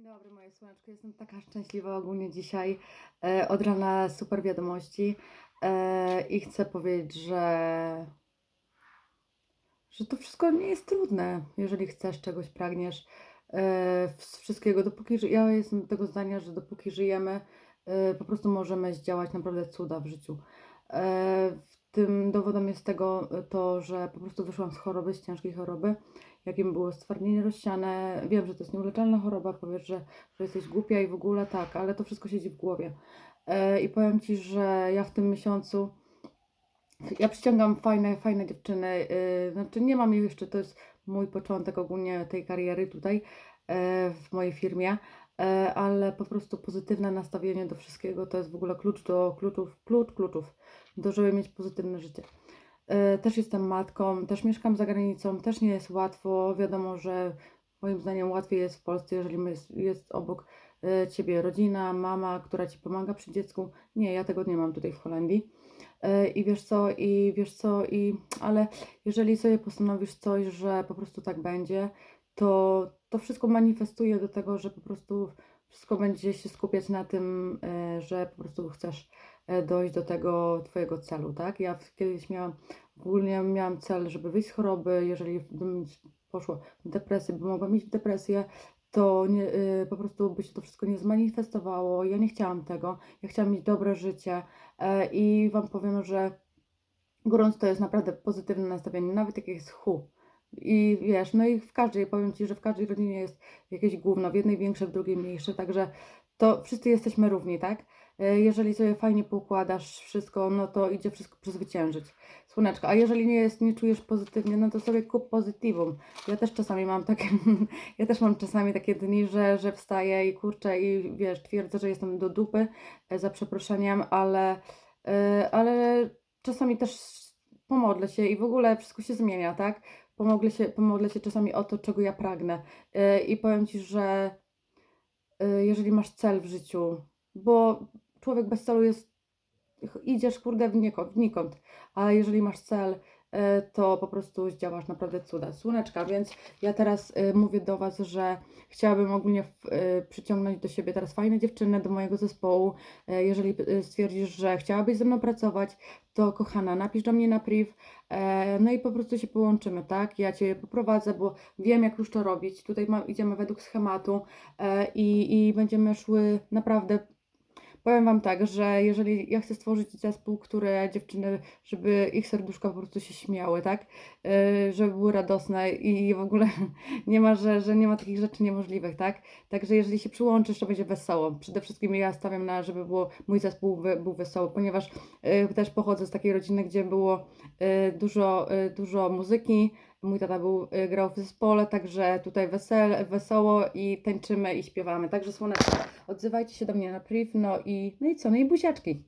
Dzień dobry moje słoneczko, jestem taka szczęśliwa ogólnie dzisiaj. E, od rana super wiadomości e, i chcę powiedzieć, że, że to wszystko nie jest trudne, jeżeli chcesz czegoś, pragniesz e, wszystkiego. Dopóki ja jestem tego zdania, że dopóki żyjemy, e, po prostu możemy zdziałać naprawdę cuda w życiu. E, tym dowodem jest tego to, że po prostu wyszłam z choroby, z ciężkiej choroby jakim było stwardnienie rozsiane. Wiem, że to jest nieuleczalna choroba, powiesz, że, że jesteś głupia i w ogóle tak, ale to wszystko siedzi w głowie. E, I powiem Ci, że ja w tym miesiącu ja przyciągam fajne, fajne dziewczyny. Yy, znaczy nie mam ich jeszcze, to jest mój początek ogólnie tej kariery tutaj e, w mojej firmie, e, ale po prostu pozytywne nastawienie do wszystkiego to jest w ogóle klucz do kluczów, klucz kluczów, do żeby mieć pozytywne życie. E, Też jestem matką, też mieszkam za granicą, też nie jest łatwo. Wiadomo, że moim zdaniem łatwiej jest w Polsce, jeżeli jest, jest obok ciebie rodzina, mama, która ci pomaga przy dziecku. Nie, ja tego nie mam tutaj w Holandii. E, I wiesz co, i wiesz co, i ale jeżeli sobie postanowisz coś, że po prostu tak będzie, to to wszystko manifestuje do tego, że po prostu wszystko będzie się skupiać na tym, e, że po prostu chcesz dojść do tego twojego celu, tak? Ja kiedyś miałam, ogólnie miałam cel, żeby wyjść z choroby, jeżeli bym poszła w depresję, bo mogłam mieć depresję, to nie, y, po prostu by się to wszystko nie zmanifestowało. Ja nie chciałam tego. Ja chciałam mieć dobre życie e, i Wam powiem, że gorąc to jest naprawdę pozytywne nastawienie, nawet jak jest. I wiesz, no i w każdej, powiem Ci, że w każdej rodzinie jest jakieś gówno, w jednej większe, w drugiej mniejsze, także to wszyscy jesteśmy równi, tak? E, Jeżeli sobie fajnie poukładasz wszystko, no to idzie wszystko przezwyciężyć. Słoneczko, a jeżeli nie jest, nie czujesz pozytywnie, no to sobie kup pozytywum. Ja też czasami mam takie, ja też mam czasami takie dni, że, że wstaję i kurczę i wiesz, twierdzę, że jestem do dupy, e, za przeproszeniem, ale, e, ale czasami też pomodlę się i w ogóle wszystko się zmienia, tak? Pomogę się, pomodlę się czasami o to, czego ja pragnę. I powiem Ci, że jeżeli masz cel w życiu, bo człowiek bez celu jest, idziesz kurde w nikąd, a jeżeli masz cel, to po prostu zdziałasz naprawdę cuda. Słoneczka, więc ja teraz e, mówię do Was, że chciałabym ogólnie e, przyciągnąć do siebie teraz fajne dziewczyny do mojego zespołu. Jeżeli stwierdzisz, że chciałabyś ze mną pracować, to kochana, napisz do mnie na priv, no i po prostu się połączymy, tak? Ja Cię poprowadzę, bo wiem, jak już to robić. Tutaj idziemy według schematu i, i będziemy szły naprawdę. Powiem Wam tak, że jeżeli ja chcę stworzyć zespół, które dziewczyny, żeby ich serduszka po prostu się śmiały, tak? E, żeby były radosne i w ogóle nie ma, że, że nie ma takich rzeczy niemożliwych, tak? Także jeżeli się przyłączysz, to będzie wesoło. Przede wszystkim ja stawiam na, żeby było, mój zespół był wesoły, ponieważ y, też pochodzę z takiej rodziny, gdzie było y, dużo, y, dużo muzyki. Mój tata był, y, grał w zespole, także tutaj wesel, wesoło i tańczymy i śpiewamy. Także słoneczko, odzywajcie się do mnie na priv, no i, no i co, no i buziaczki.